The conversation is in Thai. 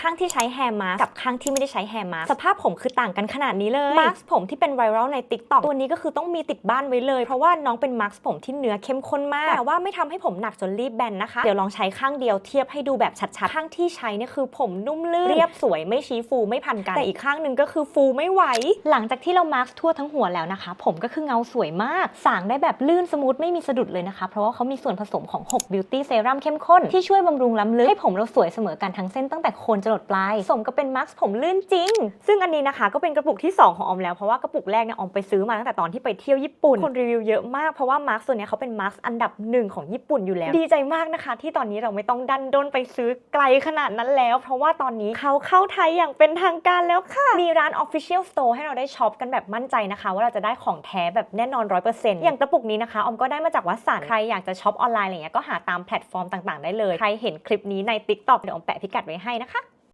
ข้างที่ใช้แฮร์มาสก์กับข้างที่ไม่ได้ใช้แฮร์มาสก์สภาพผมคือต่างกันขนาดนี้เลยมาสก์ผมที่เป็นไวรัลใน t ิ k t o k ตัวนี้ก็คือต้องมีติดบ้านไว้เลย เพราะว่าน้องเป็นมาสก์ผมที่เนื้อเข้มข้นมากแต่ว่าไม่ทำให้ผมหนักจนรีบแบนนะคะเดี๋ยวลองใช้ข้างเดียวเทียบให้ดูแบบชัดๆข้างที่ใช้เนี่ยคือผมนุ่มลื่นเรียบสวยไม่ชี้ฟูไม่พันกันแต่อีกข้างหนึ่งก็คือฟูไม่ไหวหลังจากที่เรามาสก์ทั่วทั้งหัวแล้วนะคะ ผมก็คือเงาสวยมากสางได้แบบลื่นสมูทไม่มีสะดุดเลยนะคะ เพราะว่าเขามีส่วนผสมของ6 Beauty Serum เข้มข้นที่ช่วยบำรุงล้ำลึกให้ผมเราสวยเสมอกันทั้งเส้นตั้งแต่โคนจรดปลาย สมกับเป็นมาสก์ผมลื่นจริง ซึ่งอันนี้นะคะก็เป็นกระปุกที่ 2 ของออมแล้ว เพราะว่ากระปุกแรกเนี่ยออมไปซื้อมาตั้งแต่ตอนที่ไปเที่ยวญี่ปุ่น คนรีวิวเยอะมากเพราะว่ามาสก์ตัวเนี้เขาเป็นมาสก์อันดับหนึ่งของญี่ปุ่นอยู่แล้ว ดีใจมากนะคะ ที่ตอนนี้เราไม่ต้องดันด้นไปซื้อไกลขนาดนั้นแล้ว เพราะว่าตอนนี้เขาเข้าไทยอย่างเป็นทางการแล้วค่ะ มีร้าน Official Store ให้เราได้ช็อปกันแบบมั่นใจนะคะ ว่าเราจะได้ของแท้แบบแน่นอน 100%อย่างกระปุกนี้นะคะออมก็ได้มาจากวัสันใครอยากจะช็อปออนไลน์อะไรเงี้ยก็หาตามแพลตฟอร์มต่างๆ ได้เลย ใครเห็นคลิปนี้ใน TikTok เดี๋ยวออมแปะพิกัดไว้ให้นะคะ